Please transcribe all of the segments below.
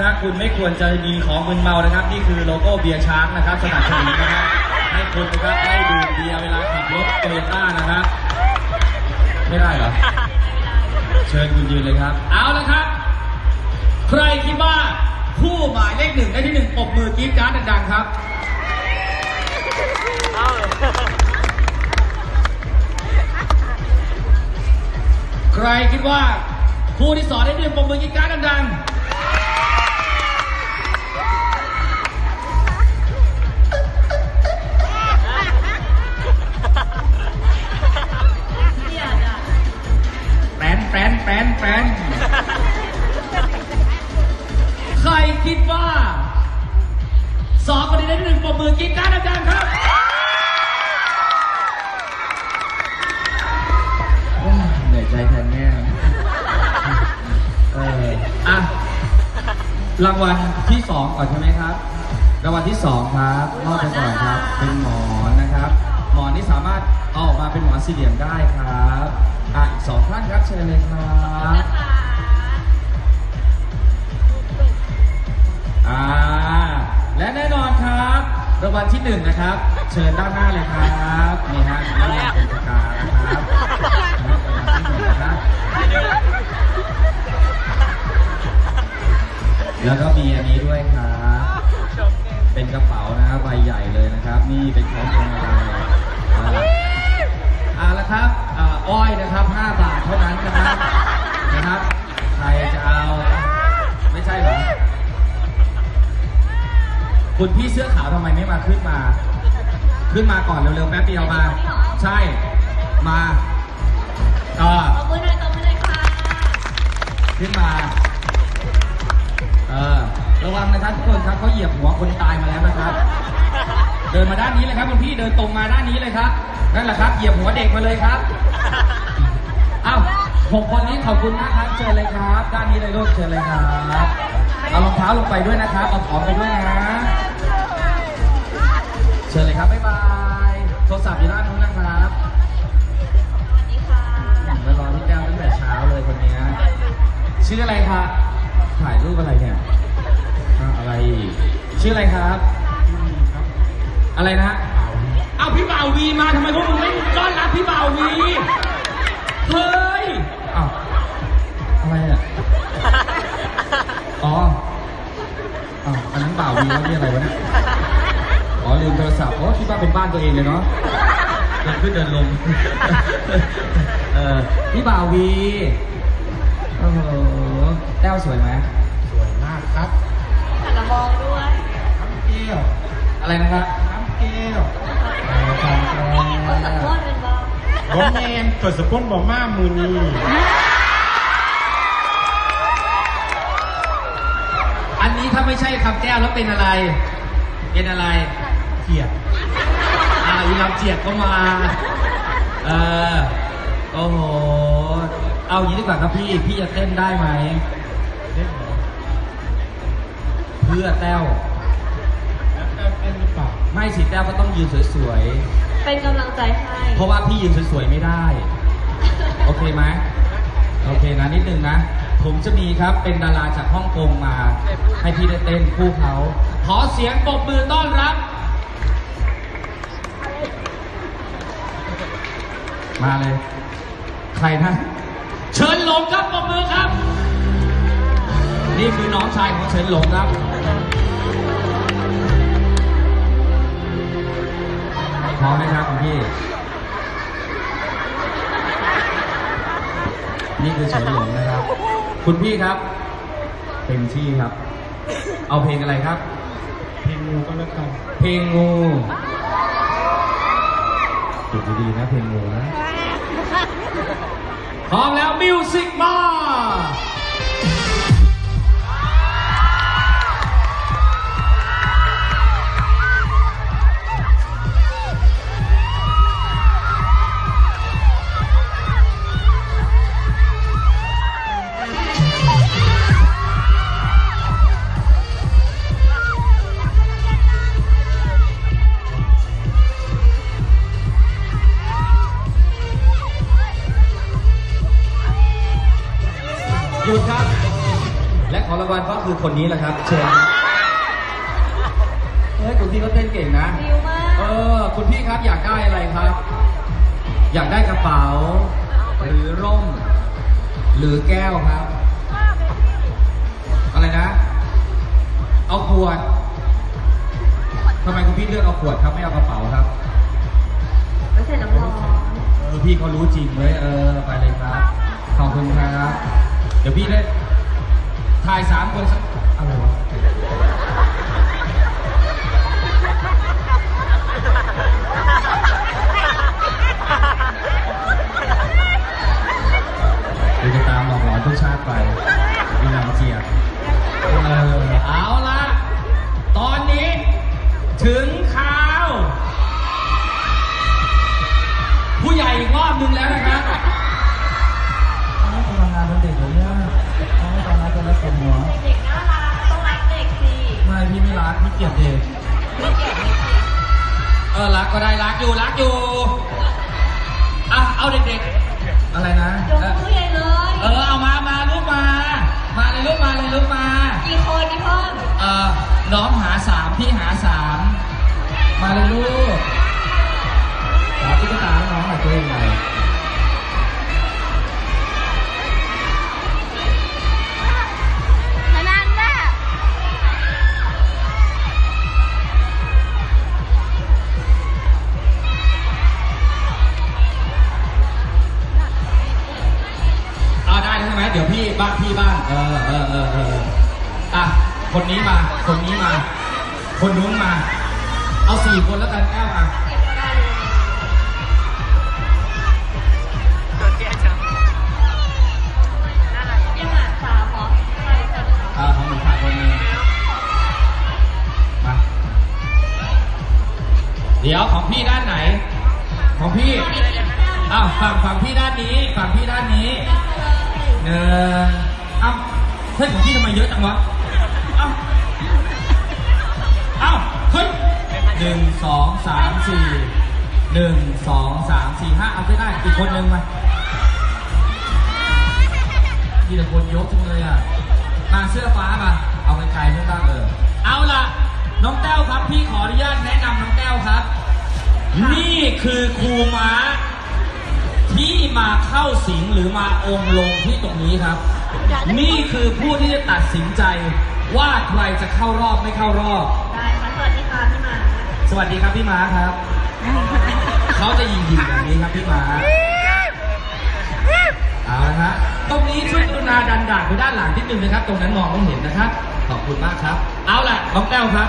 ถ้าคุณไม่ควรจะมีของมึนเมานะครับ นี่คือโลโก้เบียร์ช้างนะครับสนับสนุนนะครับให้คุณนะครับได้ดื่มเบียร์เวลาขับรถโตโยต้านะครับไม่ได้เหรอเชิญคุณยืนเลยครับ เอาละครับ ใครคิดว่าผู้หมายเลขหนึ่งได้ที่หนึ่งปบมือกรี๊ดการ์ดดังๆครับใครคิดว่าผู้ที่สอนได้ที่หนึ่งปบมือกรี๊ดการ์ดดังๆ แปนแปนแปนใครคิดว่าสองคนนี้ได้หนึ่งปรบมือกินการดดังๆครับเหนื่อยใจแทนแม่เอออะรางวัลที่สองก่อนใช่ไหมครับ รางวัลที่สองครับมอบไปก่อนครับ เป็นหมอนนะครับ หมอนนี่สามารถเอาออกมาเป็นหมอนสี่เหลี่ยมได้ครับ อะอีกสองท่านครับเชิญเลยครับอ่าและแน่นอนครับรางวัลที่หนึ่งนะครับ เชิญด้านหน้าเลยครับนี่ฮะนี่ฮะเป็นประกานะครับรางวัลที่หนึ่งนะครับแล้วก็มีอันนี้ด้วยครับเป็นกระเป๋านะครับใบใหญ่เลยนะครับ นี่เป็นของพวงมาลัยอ่าอ่าแล้วครับอ่าอ้อยนะครับ 5 บาทเท่านั้นนะครับนะครับ ใครจะเอา ไม่ใช่เหรอ คุณพี่เสื้อขาวทำไมไม่มาขึ้นมา ขึ้นมาก่อนเร็วๆแป๊บเดียวมา ใช่ มาก็ตบมือหน่อยตบมือหน่อยค่ะขึ้นมา เออ ระวังนะครับทุกคนครับเขาเหยียบหัวคนตายมาแล้วนะครับ เดินมาด้านนี้เลยครับคุณพี่เดินตรงมาด้านนี้เลยครับ นั่นแหละครับเหยียบหัวเด็กมาเลยครับเอ้าหกคนนี้ขอบคุณมากครับ เชิญเลยครับ ด้านนี้เลยลูกเชิญเลยครับเอารองเท้าลงไปด้วยนะครับเอาของไปด้วยนะ เชิญเลยครับบ๊ายบายโทรศัพท์อยู่ด้านนู้นนะครับสวัสดีค่ะมารอพี่แก้วตั้งแต่เช้าเลยคนนี้ชื่ออะไรครับถ่ายรูปอะไรเนี่ยอะไรชื่ออะไรครับ อะไรนะ เอาพี่บ่าววีมาทำไมพวกมึงไม่ต้อนรับพี่บ่าววีเฮ้ยอ้าวอะไรอะอ๋ออ้าวอันนั้นบ่าววีแล้วนี่อะไรวะเนี่ยอ๋อลืมโทรศัพท์โอ้คิดว่าเป็นบ้านตัวเองเลยเนาะเดินขึ้นเดินลงเออพี่บ่าววีโอ้โหแต้วสวยไหมสวยมากครับหันมามองด้วยน้ำเกลียวอะไรนะครับ น้ำเกลียวเออทำแต้คนสักควนเป็นบ้างรถแมนตรวสกุลบอกมามือนี้อันนี้ถ้าไม่ใช่คำแก้วแล้วเป็นอะไร เป็นอะไร เกียดอ่าอีลำเจียกก็มา เออ โอ้โห เอาอย่างนี้ดีกว่าครับพี่ พี่จะเต้นได้ไหม เล่นเหรอเพื่อแต้วแล้วแต้วเต้นหรือเปล่า ไม่สิแต้วก็ต้องยืนสวยเป็นกำลังใจให้ๆ เพราะว่าพี่ยืนสวยๆไม่ได้ โอเคไหมโอเคนะนิดนึงนะ ผมจะมีครับเป็นดาราจากฮ่องกงมา ให้พี่ได้เต้นคู่เขา ขอเสียงปรบมือต้อนรับ มาเลย ใครนะ เชิญหลงครับปรบมือครับ นี่คือน้องชายของเฉินหลงครับ พร้อมไหมครับคุณพี่ นี่คือเฉินหลงนะครับ คุณพี่ครับ เต็มที่ครับ เอาเพลงอะไรครับ เพลงงูก็แล้วกัน เพลงงูดูดีๆนะเพลงงูนะ พร้อมแล้วมิวสิกมา คนนี้แหละครับ เชิญเฮ้ยคุณพี่ก็เต้นเก่งนะ วิวมากเออ คุณพี่ครับอยากได้อะไรครับ อยากได้กระเป๋า หรือร่ม หรือแก้วครับ อะไรนะ เอาขวดทำไมคุณพี่เลือกเอาขวดครับไม่เอากระเป๋าครับ ไม่ใส่น้ำร้อนเออพี่เขารู้จริงเลยเออไปเลยครับ ขอบคุณครับ เดี๋ยวพี่ได้ ถ่ายสามคนสักอะไรวะดี๋ยวจะตามหลอกหลอนทุกชาติไปมีนำเจียเออเอาละตอนนี้ถึงข่าว ผู้ใหญ่อีกรอบนึงแล้วนะครับ ลียดเด็กไม่เกลียดเด็กสิเออรักก็ได้รักอยู่รักอยู่อะเอาเด็กๆ อะไรนะ ยกมือใหญ่เลยเออเอามามาลูกมา มาเลยลูกมาเลยลูกมา กี่คนนี่พ่อเออน้องหาสามพี่หาสามมาเลยลูกหาตุ๊กตาให้น้องหน่อยตัวเองหน่อย ออเออเออเอออะ คนนี้มา คนนี้มา คนนู้นมา เอาสี่คนแล้วกันแก้วอะเก็บก็ได้เลยยังหาสาหรอสาหรออ่าของหนูขาดคนหนึงมา เดี๋ยวของพี่ด้านไหน ของพี่ อ้าวฝั่งฝั่งพี่ด้านนี้ ฝั่งพี่ด้านนี้หนึ่ง อ้าวเฮ้ยของพี่ทำไมเยอะจังวะอ้าวอ้าวเฮ้ยหนึ่งสองสามสี่หนึ่งสองสามสี่ห้าเอาไปได้อีกคนหนึ่งมาทีละคนยกจังเลยอะ มาเสื้อฟ้ามาเอาไปไกลๆไม่ต้องเออ เอาล่ะ น้องแต้วครับ พี่ขออนุญาตแนะนำน้องแต้วครับ นี่คือครูม้าที่มาเข้าสิงหรือมาองค์ลงที่ตรงนี้ครับ นี่คือผู้ที่จะตัดสินใจว่าใครจะเข้ารอบไม่เข้ารอบ ได้ค่ะสวัสดีค่ะพี่หมาสวัสดีครับพี่ม้าครับ เขาจะยิงยิงแบบนี้ครับพี่ม้าเอาละฮะตรงนี้ช่วยกรุณาดันดาดไปด้านหลังนิดนึงนะครับ ตรงนั้นมองไม่เห็นนะครับ ขอบคุณมากครับ เอาล่ะน้องแต้วครับ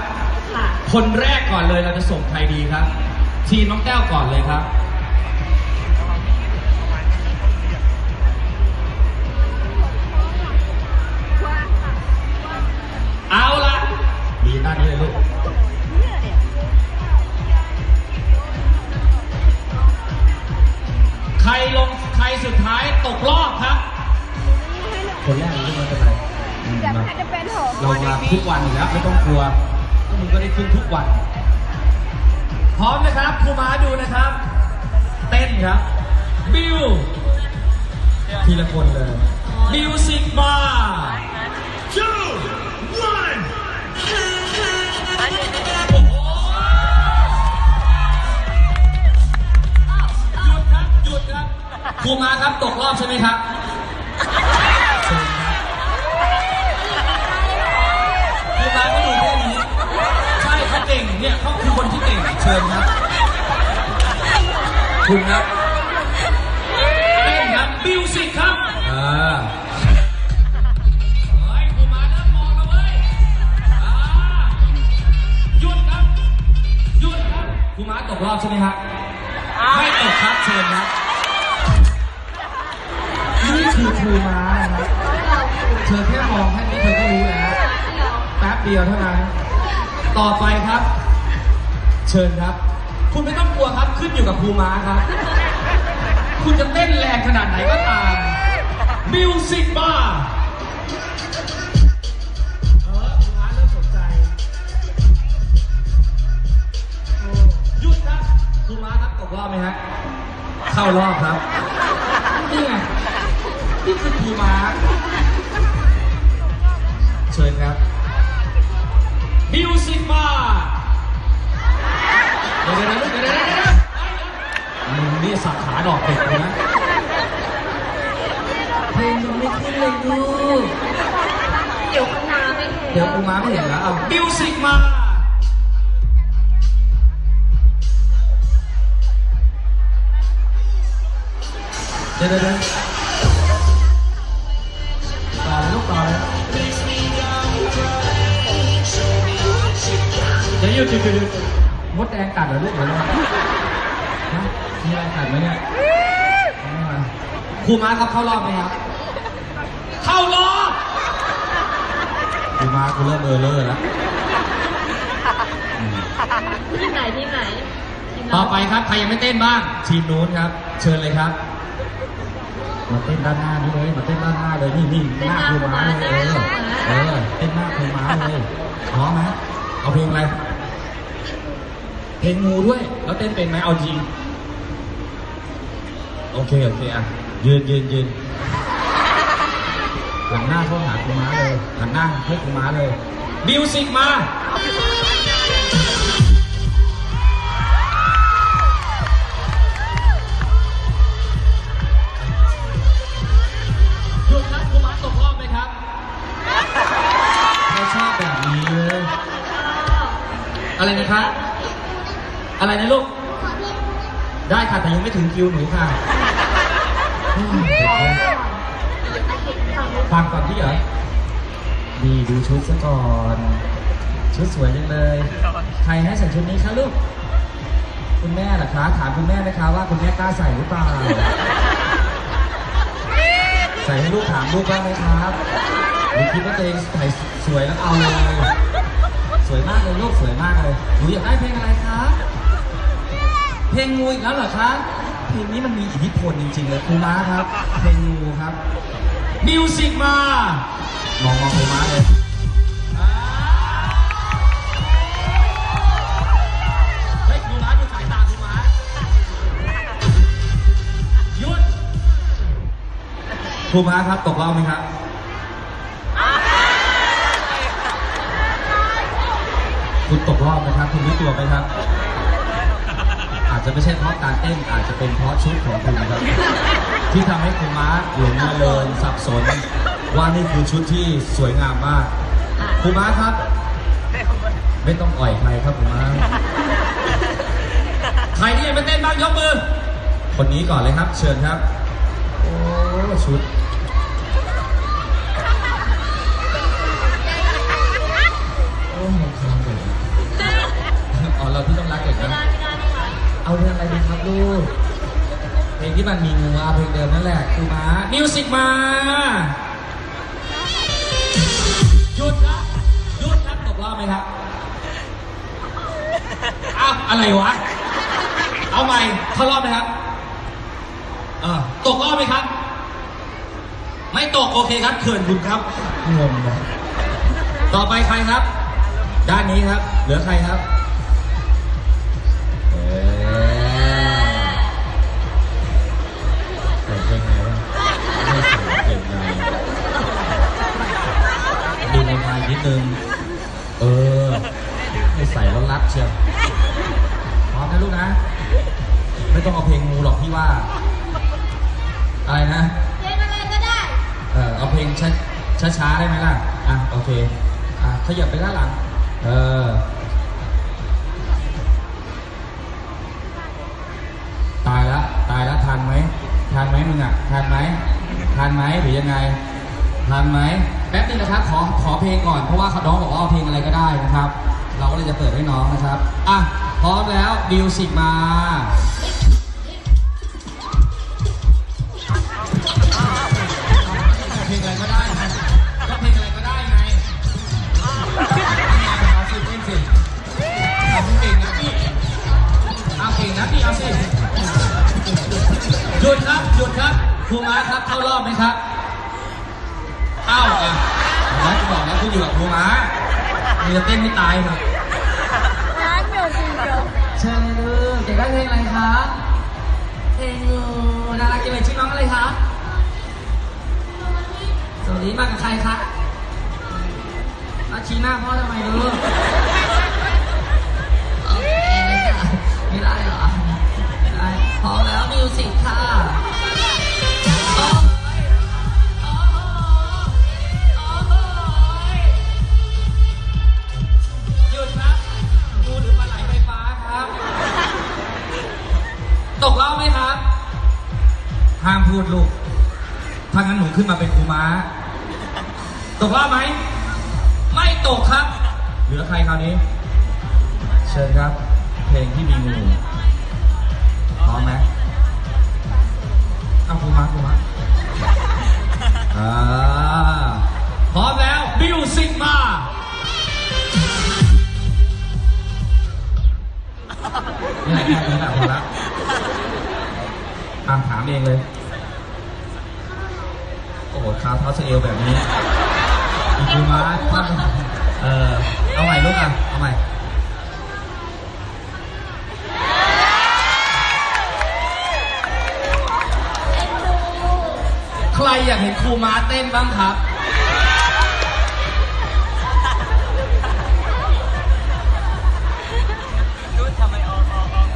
ค่ะ คนแรกก่อนเลยเราจะส่งใครดีครับ ทีมน้องแก้วก่อนเลยครับ เอาละมีหน้านี้เลยลูกใครลงใครสุดท้ายตกรอบครับ คนแรกเลยไม่เป็นไรอืมมาเรามาทุกวันอยู่แล้วไม่ต้องกลัวพวกมึงก็ได้ขึ้นทุกวัน พร้อมนะครับครูม้าดูนะครับ เต้นครับ บิวทีละคนเลย มิวสิกมาชู ครูม้าครับตกรอบใช่ไหมครับเชิญครับครูม้าก็ดูแค่นี้ ใช่เขาเก่งเนี่ยเขาคือคนที่เก่งเชิญครับ คุณครับเต้นครับมิวสิกครับ อ่า เชิญครับ คุณไม่ต้องกลัวครับขึ้นอยู่กับภูม้าครับ คุณจะเต้นแรงขนาดไหนก็ตามมิวสิกบาร์เออภูม้าเริ่มสนใจโอ้หยุดครับภูม้าครับตกรอบไหมฮะ เข้ารอบครับ นี่ไง นี่คือภูมาเชิญครับมิวสิกมา เดี๋ยวเดี๋ยวเดี๋ยวเดี๋ยวเดี๋ยวมึงนี่สับขาดอกเด็กเลยนะเพลงยังไม่ขึ้นเลยลูกเดี๋ยวคุณนาไม่เห็นเดี๋ยวกูมาไม่เห็นแล้วเอามิวสิกมาเดี๋ยวเดี๋ยวต่อเลยลูกต่อเลยเดี๋ยวหยุดหยุดหยุด มดแดงกัดเหรอลูกเหรอลูกฮะมีอะไรกัดไหมเนี่ยเอาไม่มาครูม้าครับเข้ารอบไหมครับ เข้ารอบครูม้ากูเริ่มเออเลอร์แล้วอืมทีมไหนทีมไหนทีมต่เราอไปครับใครยังไม่เต้นบ้าง ทีมนู้นครับ เชิญเลยครับ มาเต้นด้านหน้านี่เลยมาเต้นด้านหน้าเลยนี่นี่หน้าครูม้าเลยเออเออเต้นหน้าครูม้าเลยพร้อมไหมเอาเพลงอะไร เพลงงูด้วย แล้วเต้นเป็นไหมเอาจริง โอเค โอเค อะ ยืนยืนยืนหันหน้าเข้าหาครูม้าเลยหันหน้าให้ครูม้าเลยมิวสิกมาหยุดครับคุณมาตกรอบไหมครับชอบแบบนี้เลย อะไรนะครับ อะไรนะลูก ได้ค่ะ แต่ยังไม่ถึงคิวหนูค่ะอืมเด็กเลยฟังก่อนพี่เหรอดีดูชุดซะก่อน ชุดสวยจังเลย ใครให้ใส่ชุดนี้คะลูก คุณแม่เหรอคะ ถามคุณแม่ไหมคะว่าคุณแม่กล้าใส่หรือเปล่า ใส่ให้ลูกถามลูกบ้างไหมครับหรือคิดว่าตัวเองใส่สวยแล้วเอาเลย สวยมากเลยลูกสวยมากเลย หนูอยากได้เพลงอะไรคะ เพลงงูอีกแล้วเหรอคะ เพลงนี้มันมีอิทธิพลจริงๆเลยครูม้าครับ เพลงงูครับ มิวสิกมามองมองครูม้าเลยเฮ้ยดูร้านดูสายตาคุณมาหยุดครูม้าครับตกรอบไหมครับ คุณตกรอบนะครับ คุณรู้ตัวไหมครับอา จจะไม่ใช่เพราะการเต้นอาจจะเป็นเพราะชุดของคุณครับ ที่ทำให้ครูม้าหลงระเริงสับสน ว่านี่คือชุดที่สวยงามมากครูม้าครับ ไม่ต้องอ่อยใครครับครูม้าใครที่ยังไม่เต้นบ้างยกมือ คนนี้ก่อนเลยครับ เชิญครับ โอ้ชุด เอาเพลงอะไรดีครับลูก เพลงที่มันมีงูเอาเพลงเดิมนั่นแหละคือมามิวสิกมาหยุดครับหยุดครับตกรอบไหมครับอ้าวอะไรวะ เอาใหม่เข้ารอบไหมครับเออตกรอบไหมครับ ไม่ตกโอเคครับเขื่อนคุณครับงงนะต่อไปใครครับ ด้านนี้ครับ เหลือใครครับ นไทยนิดนึง เออไม่ใส่แล้วรัดเชียวพร้อมนะลูกนะ ไม่ต้องเอาเพลงงูหรอกพี่ว่า อะไรนะ เพลงอะไรก็ได้ เออเอาเพลงช้าช้าๆได้ไหมล่ะ อะโอเค อะขยับไปด้านหลัง เออ ตายละตายละทันไหมทันไหมมึงอะทันไหมทันไหมหรือยังไงทันไหม แป๊บนึงนะครับขอขอเพลงก่อนเพราะว่าน้องบอกว่าเอาเพลงอะไรก็ได้นะครับ เราก็เลยจะเปิดให้น้องนะครับอะพร้อมแล้วมิวสิกมา มีจะเต้นไม่ตายครับร้านเดียวจริงเดียวเชิญเลยลูกอยากได้เพลงอะไรคะเพลงงูน่ารักจังเลยชื่อน้องอะไรคะสวัสดีมากับใครคะอาชี้หน้าพ่อทำไมลูกโอเคค่ะไม่ได้เหรอไม่ได้พร้อมแล้วมิวสิกค่ะ ขึ้นมาเป็นครูม้า ตกรอบไหม ไม่ตกครับ เหลือใครคราวนี้ เชิญครับ เพลงที่มีงูพร้อมไหมเอาครูม้าครูม้าอ่าพร้อมแล้วมิวสิกมานี่แหละแค่นี้แหละพอละอ่านถามเองเลย ท้าเท้าสเอวแบบนี้อีกครูม้าเออเอาใหม่ลูกอะ เอาใหม่ใครอยากเห็นครูม้าเต้นบ้างครับดูทำไมออกออกออก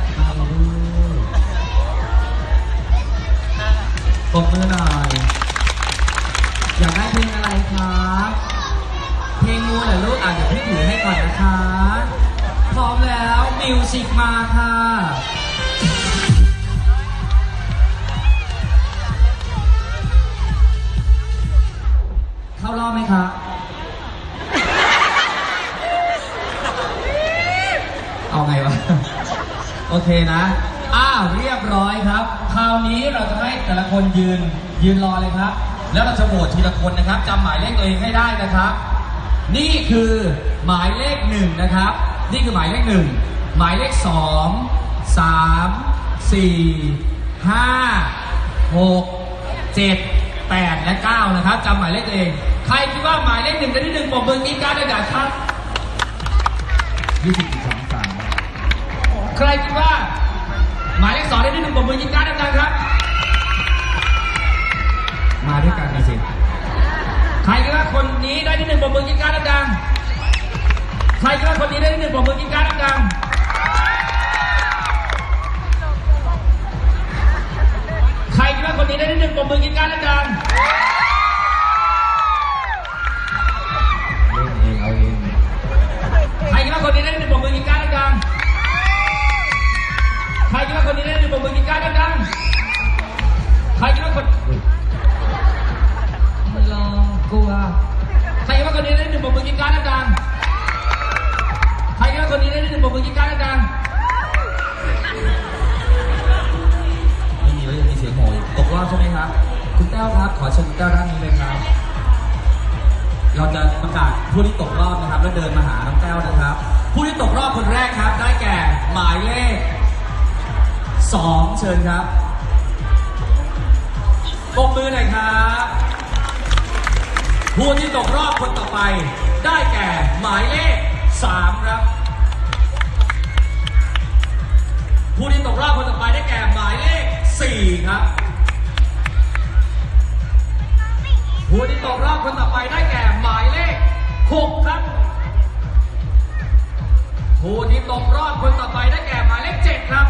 ปรบมือหน่อยากได้เพลงอะไรครับ เพลงงูเหรอลูกอะเดี๋ยวพี่ถือให้ก่อนนะคะ พร้อมแล้วมิวสิกมาค่ะเข้ารอบไหมครับเอาไงวะ โอเคนะ อ้าวเรียบร้อยครับ คราวนี้เราจะให้แต่ละคนยืนยืนรอเลยครับ แล้วเราจะโหวตทีละคนนะครับจำหมายเลขตัวเองให้ได้นะครับ นี่คือหมายเลขหนึ่งนะครับ นี่คือหมายเลขหนึ่งหมายเลขสองสามสี่ห้าหกเจ็ดแปดและเก้านะครับจำหมายเลขตัวเอง ใครคิดว่าหมายเลขหนึ่งได้ที่หนึ่งปมมือกีดการ์ดด้วยกันครับยี่สิบสองสามใครคิดว่า หมายเลขสองได้ที่หนึ่งปมมือยิงการ์ดดังๆครับ มาด้วยกันนะสิ ใครคิดว่าคนนี้ได้ที่หนึ่งปมมือกินการดังๆ ใครคิดว่าคนนี้ได้ที่หนึ่งปมมือกินการดังๆ ใครคิดว่าคนนี้ได้ที่หนึ่งปมมือกินการดดังๆ คุณแต้วครับ ขอเชิญคุณแต้วด้านนี้เลยครับ เราจะประกาศผู้ที่ตกรอบนะครับ แล้วเดินมาหาน้องแต้วนะครับ ผู้ที่ตกรอบคนแรกครับ ได้แก่หมายเลขสองเชิญครับปมมือหน่อยครับ ผู้ที่ตกรอบคนต่อไป ได้แก่หมายเลขสามครับ ผู้ที่ตกรอบคนต่อไปได้แก่หมายเลขสี่ครับ ผู้ที่ตกรอบคนต่อไปได้แก่หมายเลขหกครับ ผู้ที่ตกรอบคนต่อไปได้แก่หมายเลขเจ็ดครับ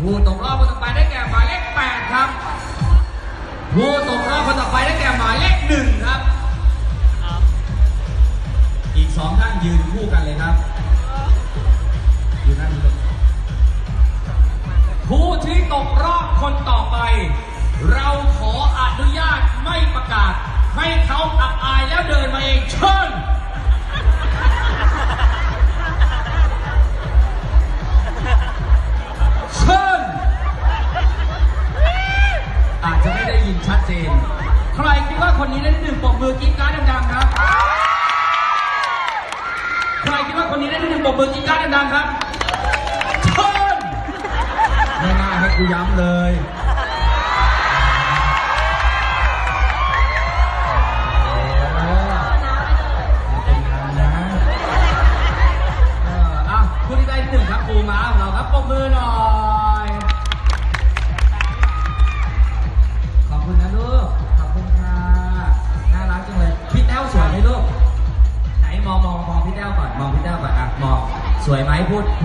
ผู้ตกรอบคนต่อไปได้แก่หมายเลขแปดครับ ผู้ตกรอบคนต่อไปได้แก่หมายเลขหนึ่งครับ อีกสองท่านยืนคู่กันเลยครับยืนหน้านี้เลยผู้ที่ตกรอบคนต่อไป เราขออนุญาตไม่ประกาศ ให้เขาอับอายแล้วเดินมาเองเชิญเชิญอาจจะไม่ได้ยินชัดเจน ใครคิดว่าคนนี้ได้หนึ่งปรบมือกีกรารดังๆครับ ใครคิดว่าคนนี้ได้หนึ่งปรบมือกีกรารดังๆครับเชิญไม่น่าให้กูย้ำเลย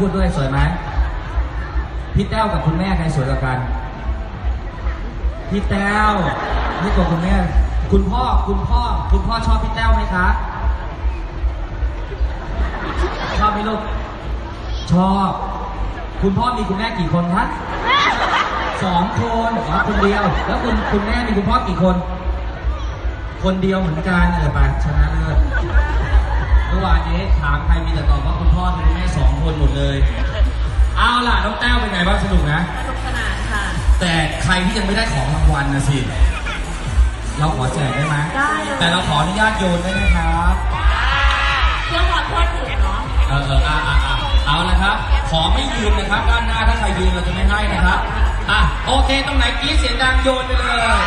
พูดด้วยสวยไหมพี่แต้วกับคุณแม่ใครสวยกว่ากัน พี่แต้วนี่ตัวคุณแม่ คุณพ่อ คุณพ่อ คุณพ่อชอบพี่แต้วไหมคะ ชอบไหมลูก ชอบ คุณพ่อมีคุณแม่กี่คนคะสองคนอ๋อคนเดียว แล้วคุณคุณแม่มีคุณพ่อกี่คน คนเดียวเหมือนกันเออไปชนะเลิศ เมื่อวานนี้ถามใครมีแต่ตอบว่าคุณพ่อคุณแม่สองคนหมดเลย เอาล่ะน้องแต้วเป็นไงบ้างสนุกนะ สนุกสนานค่ะ แต่ใครที่ยังไม่ได้ของรางวัลนะสิ เราขอแจกได้ไหมได้เลย แต่เราขออนุญาตโยนได้ไหมครับ เพื่อความทั่วถึงเนาะเออเอออะอะอะเอาละครับ ขอไม่ยืนนะครับ ด้านหน้าถ้าใครยืนเราจะไม่ให้นะครับ อะ โอเค ตรงไหนกรี๊ดเสียงดังโยนไปเลย